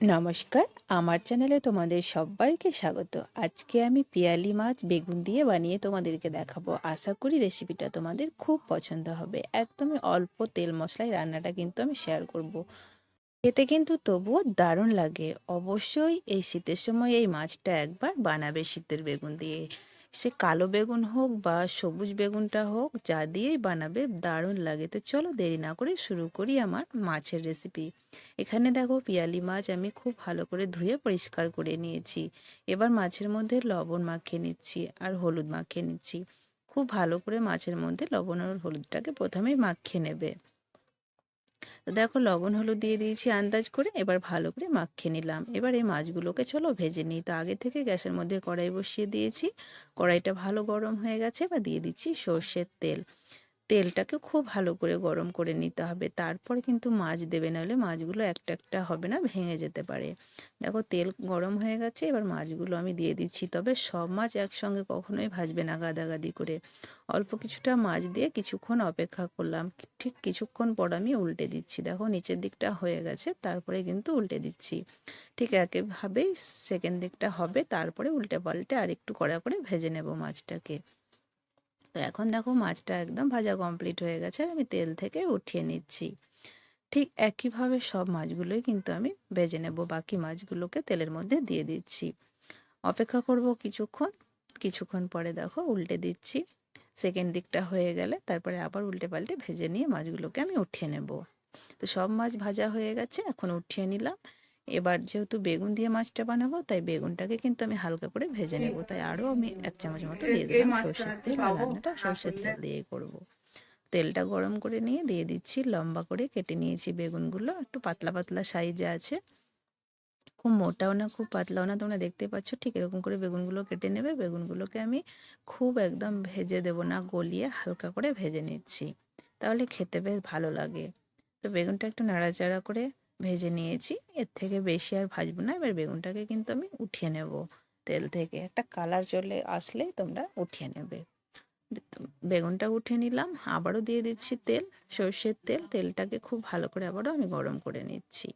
নমস্কার, আমার চ্যানেলে তোমাদের সবাইকে স্বাগত। আজকে আমি পিয়ালি মাছ বেগুন দিয়ে বানিয়ে তোমাদেরকে দেখাবো। আশা করি রেসিপিটা তোমাদের খুব পছন্দ হবে। একদমই অল্প তেল মশলায় রান্নাটা কিন্তু আমি শেয়ার করব। খেতে কিন্তু তবুও দারুণ লাগে। অবশ্যই এই শীতের সময় এই মাছটা একবার বানাবে শীতের বেগুন দিয়ে। সে কালো বেগুন হোক বা সবুজ বেগুনটা হোক, যা দিয়েই বানাবে, দারুণ লাগে। তো চলো দেরি না করে শুরু করি আমার মাছের রেসিপি এখানে দেখো পিয়ালি মাছ আমি খুব ভালো করে ধুয়ে পরিষ্কার করে নিয়েছি। এবার মাছের মধ্যে লবণ মাখিয়ে নিচ্ছি আর হলুদ মাখিয়ে নিচ্ছি। খুব ভালো করে মাছের মধ্যে লবণ আর হলুদটাকে প্রথমেই মাখিয়ে নেবে। তো দেখো লবণ, হলুদ দিয়ে দিয়েছি আন্দাজ করে, এবার ভালো করে মাখিয়ে নিলাম। এবার এই মাছগুলোকে চলো ভেজে নিই। তো আগে থেকে গ্যাসের মধ্যে কড়াই বসিয়ে দিয়েছি। কড়াইটা ভালো গরম হয়ে গেছে বা দিয়ে দিচ্ছি সর্ষের তেল। তেলটাকে খুব ভালো করে গরম করে নিতে হবে। তারপর কিন্তু মাছ দেবে, নাহলে মাছগুলো একটা একটা হবে না, ভেঙে যেতে পারে। দেখো, তেল গরম হয়ে গেছে, এবার মাছগুলো আমি দিয়ে দিচ্ছি। তবে সব মাছ একসঙ্গে কখনোই ভাজবে না গাদাগাদি করে। অল্প কিছুটা মাছ দিয়ে কিছুক্ষণ অপেক্ষা করলাম। ঠিক কিছুক্ষণ পর আমি উল্টে দিচ্ছি। দেখো, নিচের দিকটা হয়ে গেছে, তারপরে কিন্তু উল্টে দিচ্ছি। ঠিক একইভাবেই সেকেন্ড দিকটা হবে, তারপরে উল্টে পাল্টে আর একটু কড়া করে ভেজে নেব মাছটাকে। তো এখন দেখো মাছটা একদম ভাজা কমপ্লিট হয়ে গেছে, আমি তেল থেকে উঠিয়ে নিচ্ছি। ঠিক একইভাবে সব মাছগুলোই কিন্তু আমি ভেজে নেব, বাকি মাছগুলোকে তেলের মধ্যে দিয়ে দিচ্ছি। অপেক্ষা করব কিছুক্ষণ কিছুক্ষণ পরে দেখো উল্টে দিচ্ছি। সেকেন্ড দিকটা হয়ে গেলে তারপরে আবার উল্টে পাল্টে ভেজে নিয়ে মাছগুলোকে আমি উঠিয়ে নেব। তো সব মাছ ভাজা হয়ে গেছে, এখন উঠিয়ে নিলাম। এবার যেহেতু বেগুন দিয়ে মাছটা বানাবো তাই বেগুনটাকে কিন্তু আমি হালকা করে ভেজে নেব। তাই আরও আমি এক চামচ মতো দিয়ে দিলাম। সর্ষের তেল রান্নাটা সর্ষের তেল দিয়ে করব। তেলটা গরম করে নিয়ে দিয়ে দিচ্ছি লম্বা করে কেটে নিয়েছি বেগুনগুলো। একটু পাতলা পাতলা সাইজে আছে। খুব মোটাও না খুব পাতলাও না তোমরা দেখতে পাচ্ছ। ঠিক এরকম করে বেগুনগুলো কেটে নেবে। বেগুনগুলোকে আমি খুব একদম ভেজে দেব না গলিয়ে হালকা করে ভেজে নিচ্ছি। তাহলে খেতে বেশ ভালো লাগে। তো বেগুনটা একটু নাড়াচাড়া করে ভেজে নিয়েছি। এর থেকে বেশি আর ভাজবো না। এবার বেগুনটাকে কিন্তু আমি উঠিয়ে নেব তেল থেকে। একটা কালার চলে আসলেই তোমরা উঠিয়ে নেবে। বেগুনটা উঠিয়ে নিলাম। আবারও দিয়ে দিচ্ছি তেল, সর্ষের তেল। তেলটাকে খুব ভালো করে আবারও আমি গরম করে নিচ্ছি।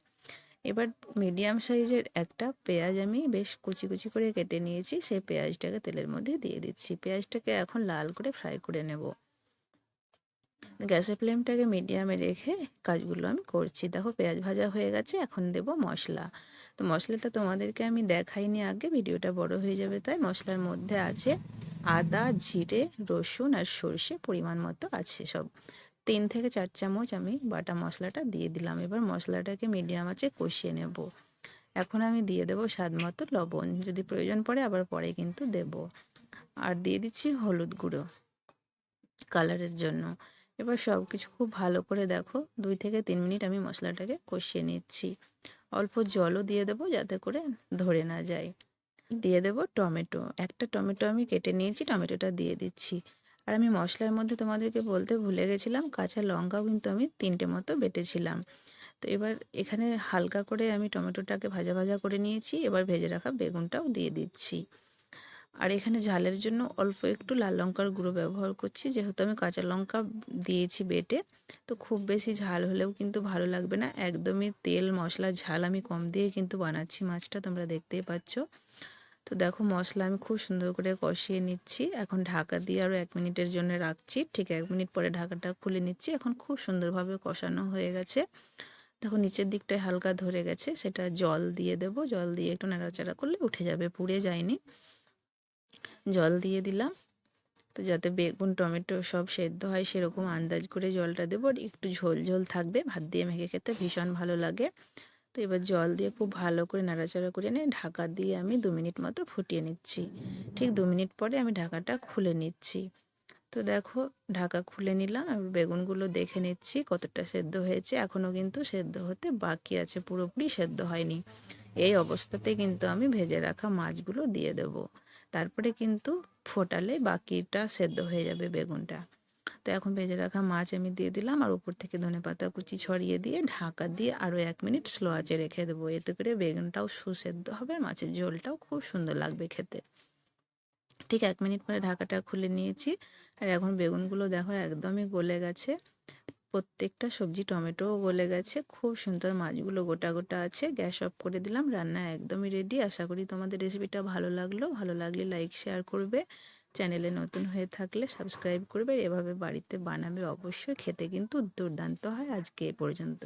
এবার মিডিয়াম সাইজের একটা পেঁয়াজ আমি বেশ কুচি কুচি করে কেটে নিয়েছি। সেই পেঁয়াজটাকে তেলের মধ্যে দিয়ে দিচ্ছি। পেঁয়াজটাকে এখন লাল করে ফ্রাই করে নেব। গ্যাসের ফ্লেমটাকে মিডিয়ামে রেখে কাজগুলো আমি করছি। দেখো পেঁয়াজ ভাজা হয়ে গেছে, এখন দেব মশলা। তো মশলাটা তোমাদেরকে আমি দেখাইনি আগে, ভিডিওটা বড় হয়ে যাবে তাই মশলার মধ্যে আছে আদা, জিরে, রসুন আর সর্ষে পরিমাণ মতো আছে সব। তিন থেকে চার চামচ আমি বাটা মশলাটা দিয়ে দিলাম। এবার মশলাটাকে মিডিয়াম আছে কষিয়ে নেব। এখন আমি দিয়ে দেব স্বাদ মতো লবণ। যদি প্রয়োজন পড়ে আবার পরে কিন্তু দেব। আর দিয়ে দিচ্ছি হলুদ গুঁড়ো। কালারের জন্য। এবার সব কিছু খুব ভালো করে দেখো। দুই থেকে তিন মিনিট আমি মশলাটাকে কষিয়ে নিচ্ছি। অল্প জলও দিয়ে দেবো যাতে করে ধরে না যায়। দিয়ে দেব টমেটো। একটা টমেটো আমি কেটে নিয়েছি, টমেটোটা দিয়ে দিচ্ছি। আর আমি মশলার মধ্যে তোমাদেরকে বলতে ভুলে গেছিলাম, কাঁচা লঙ্কাও কিন্তু আমি তিনটে মতো বেটেছিলাম। তো এবার এখানে হালকা করে আমি টমেটোটাকে ভাজা ভাজা করে নিয়েছি, এবার ভেজে রাখা বেগুনটাও দিয়ে দিচ্ছি। আর এখানে ঝালের জন্য অল্প একটু লাল লঙ্কার গুঁড়ো ব্যবহার করছি। যেহেতু আমি কাঁচা লঙ্কা দিয়েছি বেটে, তো খুব বেশি ঝাল হলেও কিন্তু ভালো লাগবে না। একদমই তেল মশলা ঝাল আমি কম দিয়ে কিন্তু বানাচ্ছি মাছটা, তোমরা দেখতেই পাচ্ছ। তো দেখো মশলা আমি খুব সুন্দর করে কষিয়ে নিচ্ছি। এখন ঢাকা দিয়ে আরও এক মিনিটের জন্য রাখছি। ঠিক এক মিনিট পরে ঢাকাটা খুলে নিচ্ছি। এখন খুব সুন্দরভাবে কষানো হয়ে গেছে। দেখো নিচের দিকটায় হালকা ধরে গেছে। সেটা জল দিয়ে দেব। জল দিয়ে একটু নাড়াচাড়া করলে উঠে যাবে, পুড়ে যায়নি। জল দিয়ে দিলাম। তো যাতে বেগুন, টমেটো সব সেদ্ধ হয় সেরকম আন্দাজ করে জলটা দেবো। একটু ঝোল ঝোল থাকবে। ভাত দিয়ে মেখে খেতে ভীষণ ভালো লাগে। তো এবার জল দিয়ে খুব ভালো করে নাড়াচাড়া করে নিয়ে ঢাকা দিয়ে আমি দু মিনিট মতো ফুটিয়ে নিচ্ছি। ঠিক দু মিনিট পরে আমি ঢাকাটা খুলে নিচ্ছি। তো দেখো, ঢাকা খুলে নিলাম। আর বেগুনগুলো দেখে নিচ্ছি কতটা সেদ্ধ হয়েছে। এখনও কিন্তু সেদ্ধ হতে বাকি আছে। পুরোপুরি সেদ্ধ হয়নি। এই অবস্থাতে কিন্তু আমি ভেজে রাখা মাছগুলো দিয়ে দেব। তারপরে কিন্তু ফোটালে বাকিটা সেদ্ধ হয়ে যাবে বেগুনটা। তো এখন ভেজে রাখা মাছ আমি দিয়ে দিলাম আর উপর থেকে ধনে পাতা কুচি ছড়িয়ে দিয়ে ঢাকা দিয়ে আরও এক মিনিট স্লো আঁচে রেখে দেবো। এতে করে বেগুনটাও সুসেদ্ধ হবে, মাছের ঝোলটাও খুব সুন্দর লাগবে খেতে। ঠিক এক মিনিট পরে ঢাকাটা খুলে নিয়েছি। আর এখন বেগুনগুলো দেখো একদমই গলে গেছে। প্রত্যেকটা সবজি টমেটোও গলে গেছে। খুব সুন্দর মাছগুলো গোটা গোটা আছে। গ্যাস অফ করে দিলাম। রান্না একদমই রেডি আশা করি তোমাদের রেসিপিটা ভালো লাগল। ভালো লাগলে লাইক শেয়ার করবে। চ্যানেলে নতুন হয়ে থাকলে সাবস্ক্রাইব করবে। এভাবে বাড়িতে বানাবে অবশ্যই। খেতে কিন্তু দুর্দান্ত হয়। আজকে এ পর্যন্ত